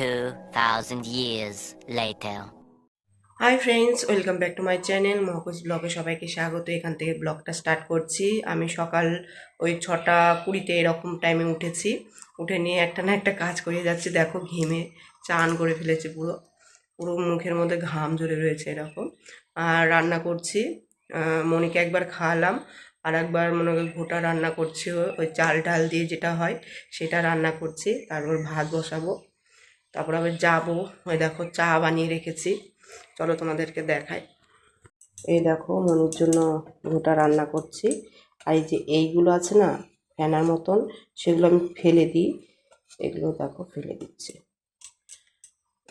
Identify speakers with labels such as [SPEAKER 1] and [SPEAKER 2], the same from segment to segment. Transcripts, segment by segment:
[SPEAKER 1] 2,000 years later.
[SPEAKER 2] Hi friends welcome back to my channel মহকুজ ব্লগে সবাইকে স্বাগত। এখান থেকে ব্লগটা স্টার্ট করছি। আমি সকাল ওই ছটা কুড়িতে এরকম টাইমে উঠেছি। উঠে নিয়ে একটা না একটা কাজ করে যাচ্ছি। দেখো ঘেমে চান করে ফেলেছে পুরো। পুরো মুখের মধ্যে ঘাম ঝরে রয়েছে এরকম। আর রান্না করছি। মনিকে একবার খাওয়ালাম। আর একবার মনে করি ঘোটা রান্না করছি। ওই চাল ডাল দিয়ে যেটা হয় সেটা রান্না করছি। তারপর ভাত বসাবো। তারপর আবার যাব। ওই দেখো, চা বানিয়ে রেখেছি। চলো তোমাদেরকে দেখাই। এই দেখো, মনির জন্য গোটা রান্না করছি। আর এই যে এইগুলো আছে না ফ্যানার মতন, সেগুলো আমি ফেলে দিই। এগুলো দেখো, ফেলে দিচ্ছি।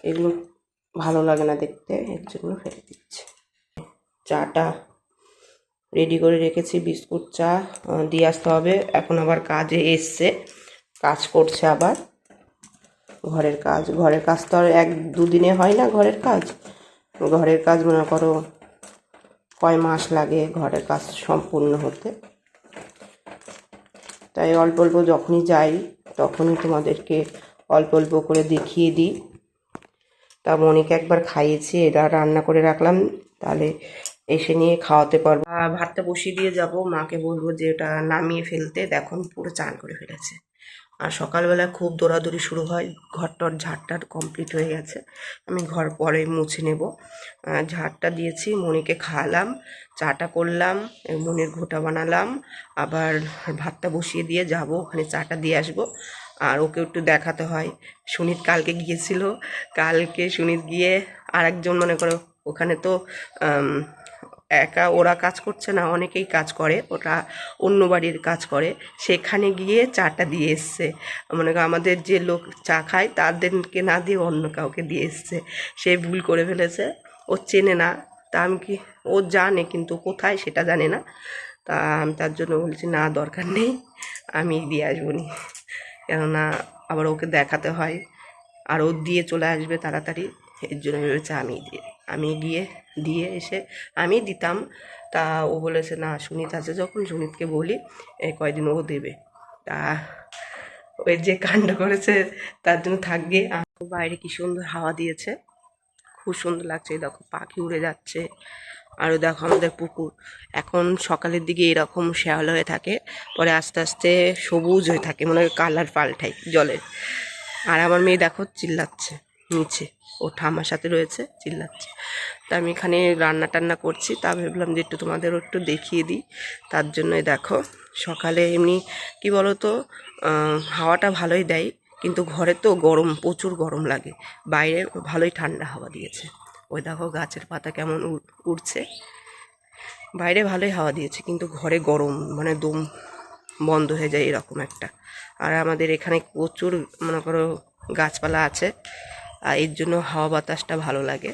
[SPEAKER 2] এগুলো ভালো লাগে না দেখতে, এর জন্য ফেলে দিচ্ছি। চাটা রেডি করে রেখেছি, বিস্কুট চা দিয়ে আসতে হবে। এখন আবার কাজে এসছে, কাজ করছে আবার। ঘরের কাজ। ঘরের কাজ তো আর এক দুদিনে হয় না ঘরের কাজ। ঘরের কাজ মনে করো কয় মাস লাগে ঘরের কাজ সম্পূর্ণ হতে। তাই অল্প অল্প যখনই যাই, তখনই তোমাদেরকে অল্প অল্প করে দেখিয়ে দিই। তা মনিকে একবার খাইয়েছি, এটা রান্না করে রাখলাম, তাহলে এসে নিয়ে খাওয়াতে পারব। ভাতটা বসিয়ে দিয়ে যাব। মাকে বলব যে, এটা নামিয়ে ফেলতে। দেখো পুরো চান করে ফেলেছে। আর সকালবেলা খুব দৌড়াদৌড়ি শুরু হয়। ঘরটর ঝাড়টার কমপ্লিট হয়ে গেছে। আমি ঘর পরে মুছে নেব। ঝাড়টা দিয়েছি, মনিকে খাওয়ালাম, চাটা করলাম মনির ঘোটা বানালাম, আবার ভাতটা বসিয়ে দিয়ে যাব, ওখানে চাটা দিয়ে আসব। আর ওকে একটু দেখাতে হয়। সুনিত কালকে গিয়েছিল। কালকে সুনিত গিয়ে আর একজন মনে করো, ওখানে তো একা, ওরা কাজ করছে না, অনেকেই কাজ করে ওটা অন্য বাড়ির কাজ করে। সেখানে গিয়ে চাটা দিয়ে এসছে। মনে করো আমাদের যে লোক চা খায়, তাদেরকে না দিয়ে অন্য কাউকে দিয়ে এসছে। সে ভুল করে ফেলেছে, ও চেনে না। তা আমি কি, ও জানে কিন্তু কোথায় সেটা জানে না। তা আমি তার জন্য বলছি, না, দরকার নেই, আমি দিয়ে আসব নি কেননা আবার ওকে দেখাতে হয়, আর ও দিয়ে চলে আসবে তাড়াতাড়ি, এর জন্য ভেবেছে আমি দিয়ে আমি গিয়ে, দিয়ে এসে আমি দিতাম। তা ও বলেছে, না, সুনিত আছে যখন, সুনিতকে বলি কয়দিন ও দেবে। তা ওই যে কাণ্ড করেছে, তার জন্য থাকবে। বাইরে কি সুন্দর হাওয়া দিয়েছে। খুব সুন্দর লাগছে দেখো পাখি উড়ে যাচ্ছে। আরও দেখো আমাদের পুকুর। এখন সকালের দিকে এরকম শ্যাওলা হয়ে থাকে, পরে আস্তে আস্তে সবুজ হয়ে থাকে, মনে কালার পাল্টাই জলের। আর আমার মেয়ে দেখো, চিল্লাচ্ছে নিচে। ও ঠাম্মার সাথে রয়েছে, চিল্লাচ্ছে। তা আমি এখানে রান্না টান্না করছি, তা ভেবলাম যে একটু তোমাদেরও একটু দেখিয়ে দিই। তার জন্যই দেখো, সকালে এমনি, কি বলো তো হাওয়াটা ভালোই দেয়, কিন্তু ঘরে তো গরম, প্রচুর গরম লাগে। বাইরে ভালোই ঠান্ডা হাওয়া দিয়েছে। ওই দেখো গাছের পাতা কেমন উড়- উড়ছে। বাইরে ভালোই হাওয়া দিয়েছে, কিন্তু ঘরে গরম মানে দম বন্ধ হয়ে যায় এরকম একটা। আর আমাদের এখানে প্রচুর, মনে করো, গাছপালা আছে। আর এর জন্য হাওয়া বাতাসটা ভালো লাগে।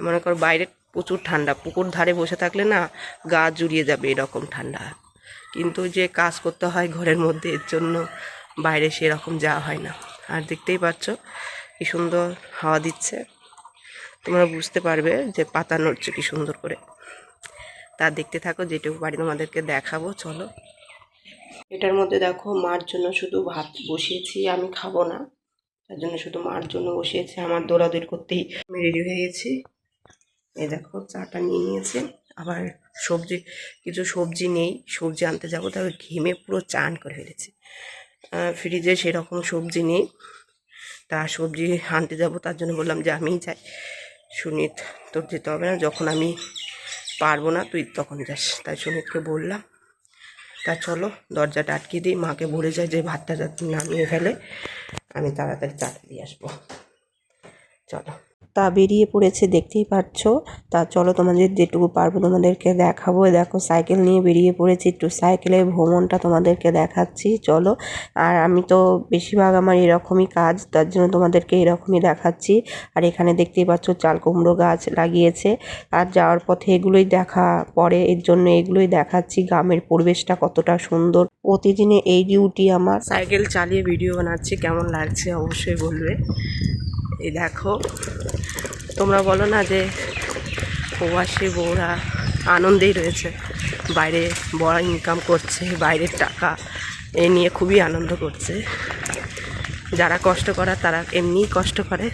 [SPEAKER 2] মনে করো বাইরে প্রচুর ঠান্ডা, পুকুর ধারে বসে থাকলে না গা জুড়িয়ে যাবে এরকম ঠান্ডা। কিন্তু যে কাজ করতে হয় ঘরের মধ্যে, এর জন্য বাইরে সেরকম যাওয়া হয় না। আর দেখতেই পাচ্ছ কি সুন্দর হাওয়া দিচ্ছে। তোমরা বুঝতে পারবে যে পাতা নড়ছে কি সুন্দর করে। তা দেখতে থাকো, যেটুকু বাড়ি তোমাদেরকে দেখাবো, চলো। এটার মধ্যে দেখো, মার জন্য শুধু ভাত বসিয়েছি, আমি খাব না। তার জন্য শুধু মার জন্য বসিয়েছি। আমার দৌড়াদৌড়ি করতেই আমি রেডি হয়ে গেছি। এই দেখো, চাটা নিয়ে নিয়েছে। আবার সবজি, কিছু সবজি নেই। সবজি আনতে যাব তবে ঘেমে পুরো চান করে ফেলেছি। ফ্রিজে সেরকম সবজি নেই। তা সবজি আনতে যাব, তার জন্য বললাম যে আমিই যাই। সুনিত তোর যেতে হবে না, যখন আমি পারব না, তুই তখন যাস। তাই সুনিতকে বললাম তা চলো দরজাটা আটকে দিই। মাকে বলে যায় যে ভাতটা নামিয়ে ফেলে। আমি তাড়াতাড়ি চাটা দিয়ে আসব। চলো। তা বেরিয়ে পড়েছে, দেখতেই পাচ্ছ। তা চলো তোমাদের যেটুকু পারব তোমাদেরকে দেখাবো। দেখো, সাইকেল নিয়ে বেরিয়ে পড়েছি একটু। সাইকেলের ভ্রমণটা তোমাদেরকে দেখাচ্ছি, চলো। আর আমি তো বেশিরভাগ আমার এরকমই কাজ, তার জন্য তোমাদেরকে এরকমই দেখাচ্ছি। আর এখানে দেখতেই পাচ্ছ, চাল কুমড়ো গাছ লাগিয়েছে। আর যাওয়ার পথে এগুলোই দেখা পড়ে এর জন্য এগুলোই দেখাচ্ছি। গ্রামের পরিবেশটা কতটা সুন্দর। প্রতিদিনে এই ডিউটি আমার। সাইকেল চালিয়ে ভিডিও বানাচ্ছি, কেমন লাগছে অবশ্যই বলবে। এই দেখো তোমরা বলো না যে প্রবাসী বউরা আনন্দেই রয়েছে। বাইরে বড় ইনকাম করছে, বাইরের টাকা এ নিয়ে খুবই আনন্দ করছে। যারা কষ্ট করা তারা এমনিই কষ্ট করে।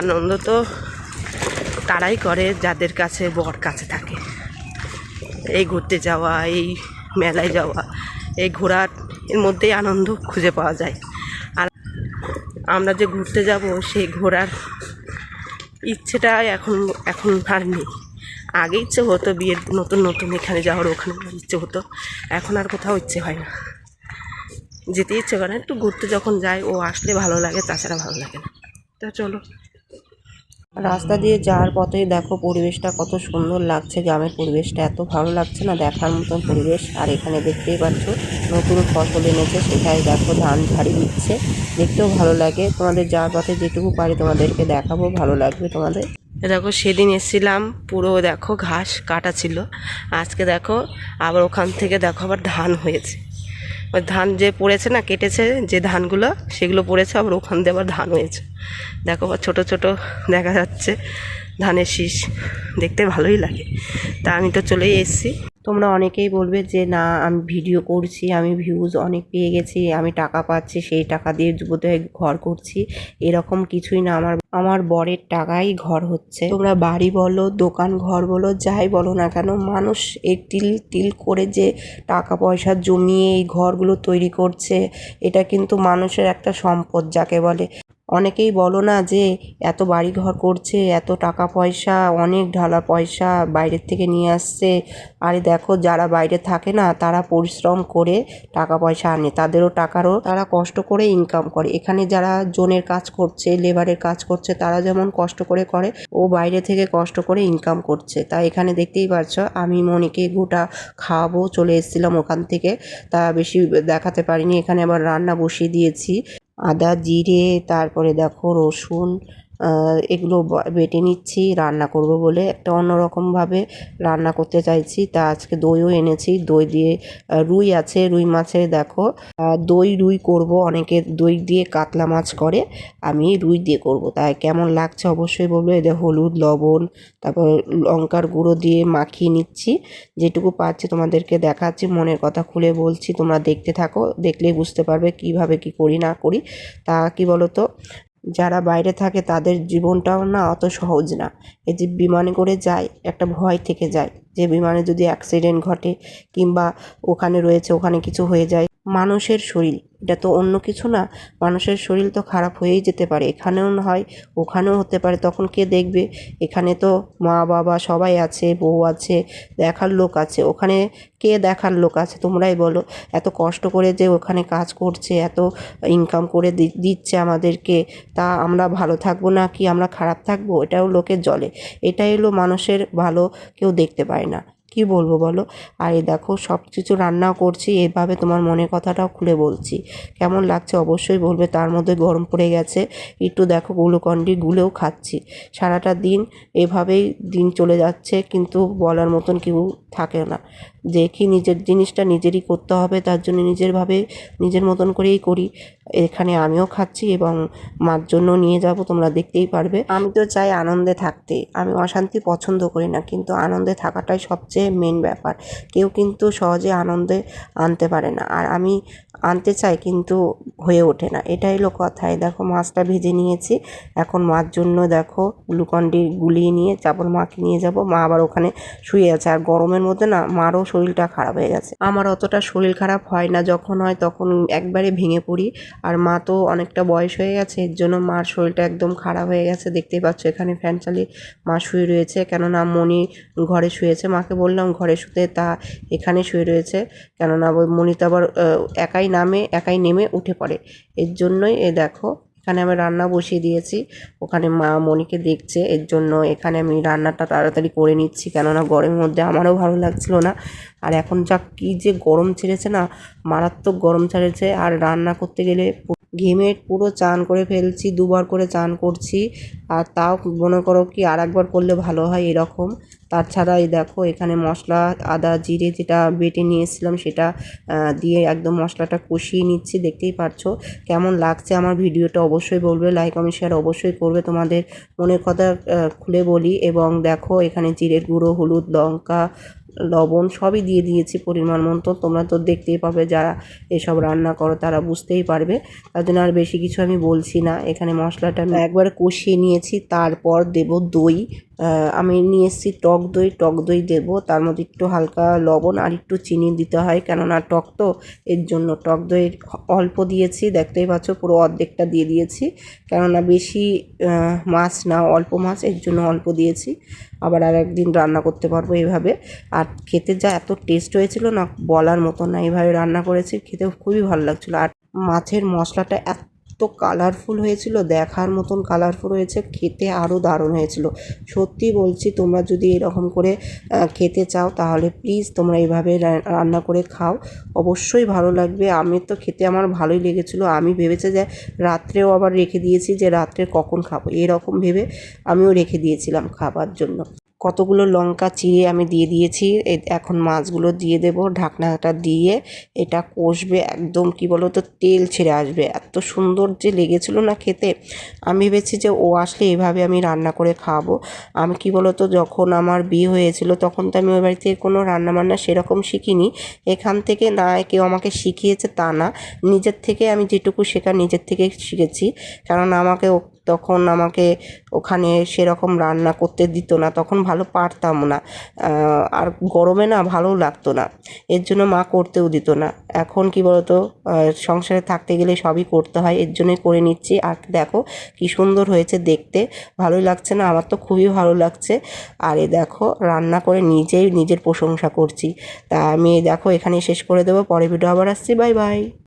[SPEAKER 2] আনন্দ তো তারাই করে যাদের কাছে বর কাছে থাকে। এই ঘুরতে যাওয়া, এই মেলায় যাওয়া, এই ঘোরার এর মধ্যেই আনন্দ খুঁজে পাওয়া যায়। আর আমরা যে ঘুরতে যাব সেই ঘোরার ইচ্ছেটা এখন এখন আর নেই। আগে ইচ্ছে হতো বিয়ের নতুন নতুন এখানে যাওয়ার, ওখানে ইচ্ছে হতো। এখন আর কোথাও ইচ্ছে হয় না। যেতে ইচ্ছে করে না, একটু ঘুরতে যখন যায়, ও আসলে ভালো লাগে, তাছাড়া ভালো লাগে না। তা চলো। রাস্তা দিয়ে যাওয়ার পথেই দেখো পরিবেশটা কত সুন্দর লাগছে, গ্রামের পরিবেশটা এত ভালো লাগছে না? দেখার মতন পরিবেশ। আর এখানে দেখতেই পাচ্ছ, নতুন ফসল এনেছে, সেটাই দেখো ধান ঝাড়ি দিচ্ছে। দেখতেও ভালো লাগে। তোমাদের যাওয়ার পথে যেটুকু পারি তোমাদেরকে দেখাবো, ভালো লাগবে তোমাদের। দেখো, সেদিন এসেছিলাম, পুরো দেখো ঘাস কাটা ছিল। আজকে দেখো, আবার ওখান থেকে দেখো আবার ধান হয়েছে। ওই ধান যে পড়েছে না, কেটেছে যে ধানগুলো, সেগুলো পড়েছে, আবার ওখান দিয়ে আবার ধান হয়েছে। দেখো আবার ছোটো ছোটো দেখা যাচ্ছে ধানের শীষ। দেখতে ভালোই লাগে। তা আমি তো চলেই এসেছি। তোমরা অনেকেই বলবে যে, না, আমি ভিডিও করছি, আমি ভিউজ অনেক পেয়ে গেছি, আমি টাকা পাচ্ছি, সেই টাকা দিয়ে বোধহয় ঘর করছি। এরকম কিছুই না। আমার আমার বরের টাকাই ঘর হচ্ছে। তোমরা বাড়ি বলো, দোকান ঘর বলো, যাই বলো না কেন, মানুষ এই টিল টিল করে যে টাকা পয়সা জমিয়ে এই ঘরগুলো তৈরি করছে, এটা কিন্তু মানুষের একটা সম্পদ যাকে বলে। অনেকেই বলো না যে এত বাড়ি ঘর করছে, এত টাকা পয়সা, অনেক ঢালা পয়সা বাইরের থেকে নিয়ে আসছে। আরে দেখো, যারা বাইরে থাকে না, তারা পরিশ্রম করে টাকা পয়সা আনে। তাদেরও টাকারও তারা কষ্ট করে ইনকাম করে। এখানে যারা জনের কাজ করছে লেবারের কাজ করছে, তারা যেমন কষ্ট করে করে, ও বাইরে থেকে কষ্ট করে ইনকাম করছে। তা এখানে দেখতেই পাচ্ছ আমি মনিকে গোটা খাওয়াবো, চলে এসেছিলাম ওখান থেকে। তা বেশি দেখাতে পারিনি, এখানে আবার রান্না বসিয়ে দিয়েছি। আদা জিরে তারপরে দেখো রসুন এগুলো বেটে নিচ্ছি, রান্না করব বলে একটা অন্যরকমভাবে রান্না করতে চাইছি। তা আজকে দইও এনেছি, দই দিয়ে রুই আছে, রুই মাছে দেখো। দই রুই করব, অনেকে দই দিয়ে কাতলা মাছ করে, আমি রুই দিয়ে করব। তাই কেমন লাগছে অবশ্যই বলব। এদের হলুদ, লবণ, তারপর লঙ্কার গুঁড়ো দিয়ে মাখিয়ে নিচ্ছি। যেটুকু পাচ্ছি তোমাদেরকে দেখাচ্ছি, মনের কথা খুলে বলছি, তোমরা দেখতে থাকো, দেখলেই বুঝতে পারবে কীভাবে কি করি, না করি। তা কি বলো তো যারা বাইরে থাকে তাদের জীবনটাও না অত সহজ না। এই যে বিমানে করে যায়, একটা ভয় থেকে যায় যে বিমানে যদি অ্যাক্সিডেন্ট ঘটে কিংবা ওখানে রয়েছে, ওখানে কিছু হয়ে যায়, মানুষের শরীর এটা তো অন্য কিছু না। মানুষের শরীর তো খারাপ হয়েই যেতে পারে। এখানেও না হয়, ওখানেও হতে পারে। তখন কে দেখবে? এখানে তো মা বাবা সবাই আছে, বউ আছে, দেখার লোক আছে। ওখানে কে দেখার লোক আছে তোমরাই বলো। এত কষ্ট করে যে ওখানে কাজ করছে, এত ইনকাম করে দিচ্ছে আমাদেরকে, তা আমরা ভালো থাকব না কি আমরা খারাপ থাকব? এটাও লোকের জলে। এটাই হলো মানুষের ভালো কেউ দেখতে পায় না। কি বলব বলো? আর এই দেখো সব কিছু রান্নাও করছি, এভাবে তোমার মনের কথাটাও খুলে বলছি। কেমন লাগছে অবশ্যই বলবে, তার মধ্যে গরম পড়ে গেছে। একটু দেখো গ্লুকন্ডি গুলেও খাচ্ছি। সারাটা দিন এভাবেই দিন চলে যাচ্ছে, কিন্তু বলার মতন কেউ থাকে না। দেখি নিজের জিনিসটা নিজেরই করতে হবে, তার জন্য নিজেরভাবে নিজের মতন করেই করি। এখানে আমিও খাচ্ছি এবং মার জন্য নিয়ে যাব, তোমরা দেখতেই পারবে। আমি তো চাই আনন্দে থাকতে। আমি অশান্তি পছন্দ করি না, কিন্তু আনন্দে থাকাটাই সবচেয়ে মেন ব্যাপার। কেউ কিন্তু সহজে আনন্দে আনতে পারে না। আর আমি আনতে চাই কিন্তু হয়ে ওঠে না। এটাই হলো কথায় দেখো মাছটা ভেজে নিয়েছি। এখন মার জন্য দেখো গ্লুকন্ডি গুলিয়ে নিয়ে তারপর মাকে নিয়ে যাব। মা আবার ওখানে শুয়ে আছে। আর গরমের মধ্যে না মারও শরীরটা খারাপ হয়ে গেছে। আমার অতটা শরীর খারাপ হয় না। যখন হয় তখন একবারে ভেঙে পড়ি। আর মা তো অনেকটা বয়স হয়ে গেছে। এর জন্য মার শরীরটা একদম খারাপ হয়ে গেছে। দেখতেই পাচ্ছ এখানে ফ্যান চালিয়ে মা শুয়ে রয়েছে। কেননা মনি ঘরে শুয়েছে। মাকে বললাম ঘরে শুতে তা এখানে শুয়ে রয়েছে। কেননা ওই মনি তো আবার একাই নামে, একাই নেমে উঠে পড়ে। এর জন্যই, এ দেখো, এখানে আমি রান্না বসিয়ে দিয়েছি। ওখানে মা মনিকে দেখছে, এর জন্য এখানে আমি রান্নাটা তাড়াতাড়ি করে নিচ্ছি। কেননা গরমের মধ্যে আমারও ভালো লাগছিল না। আর এখন যা কী যে গরম ছেড়েছে না, মারাত্মক গরম ছেড়েছে। আর রান্না করতে গেলে ঘেমে পুরো চান করে ফেলছি, দুবার করে চান করছি। আর তাও মনে করো কি আর একবার করলে ভালো হয় এরকম। তাছাড়া এই দেখো এখানে মশলা, আদা, জিরে যেটা বেটে নিয়ে এসেছিলাম সেটা দিয়ে একদম মশলাটা কষিয়ে নিচ্ছি, দেখতেই পারছ। কেমন লাগছে আমার ভিডিওটা অবশ্যই বলবে লাইক কমেন্ট শেয়ার অবশ্যই করবে। তোমাদের মনের কথা খুলে বলি। এবং দেখো এখানে জিরের গুঁড়ো, হলুদ, লঙ্কা লবণ সবই দিয়ে দিয়েছি পরিমাণ মতো। তোমরা তো দেখতেই পাবে যারা এসব রান্না করো, তারা বুঝতেই পারবে। তার জন্য আর বেশি কিছু আমি বলছি না। এখানে মশলাটা আমি একবার কষিয়ে নিয়েছি, তারপর দেব দই। আমি নিয়ে এসেছি টক দই। টক দই দেব, তার মধ্যে একটু হালকা লবণ আর একটু চিনি দিতে হয়। কেননা টক তো, এর জন্য টক দই অল্প দিয়েছি। দেখতেই পাচ্ছ পুরো অর্ধেকটা দিয়ে দিয়েছি। কেননা বেশি মাছ না, অল্প মাছ, এর জন্য অল্প দিয়েছি। আবার আর একদিন রান্না করতে পারব এইভাবে। আর খেতে যা এত টেস্ট হয়েছিল না, বলার মতো না, এইভাবে রান্না করেছি খেতে খুবই ভালো লাগছিল। আর মাছের মশলাটা এত কালারফুল হয়েছিল, দেখার মতন কালারফুল হয়েছে, খেতে আরও দারুণ হয়েছিল। সত্যি বলছি, তোমরা যদি এরকম করে খেতে চাও, তাহলে প্লিজ তোমরা এইভাবে রান্না করে খাও। অবশ্যই ভালো লাগবে। আমি তো খেতে আমার ভালোই লেগেছিলো। আমি ভেবেছি যে, রাত্রেও আবার রেখে দিয়েছি যে, রাত্রে কখন খাব। এরকম ভেবে আমিও রেখে দিয়েছিলাম খাবার জন্য। কতগুলো লঙ্কা চিড়ে আমি দিয়ে দিয়েছি। এখন মাছগুলো দিয়ে দেব, ঢাকনাটা দিয়ে। এটা কষবে একদম, কি বলো তো তেল ছেড়ে আসবে। এত সুন্দর যে লেগেছিলো না খেতে, আমি ভেবেছি যে ও আসলে এভাবে আমি রান্না করে খাওয়াবো আমি, কি বলো তো যখন আমার বিয়ে হয়েছিল, তখন তো আমি ওই বাড়িতে কোনো রান্না বান্না সেরকম শিখিনি। এখান থেকে না, কেউ আমাকে শিখিয়েছে তা না। নিজের থেকে আমি যেটুকু শেখা নিজের থেকে শিখেছি। কারণ আমাকে তখন আমাকে ওখানে সেরকম রান্না করতে দিত না, তখন ভালো পারতাম না। আর গরমে না ভালোও লাগতো না, এর জন্য মা করতেও দিত না। এখন কি বলতো সংসারে থাকতে গেলে সবই করতে হয়, এর জন্যই করে নিচ্ছি। আর দেখো কি সুন্দর হয়েছে দেখতে, ভালোই লাগছে না, আমার তো খুবই ভালো লাগছে। আর এ দেখো রান্না করে নিজেই নিজের প্রশংসা করছি। তা আমি দেখো এখানে শেষ করে দেবো, পরে ভিডিও আবার আসছি বাই বাই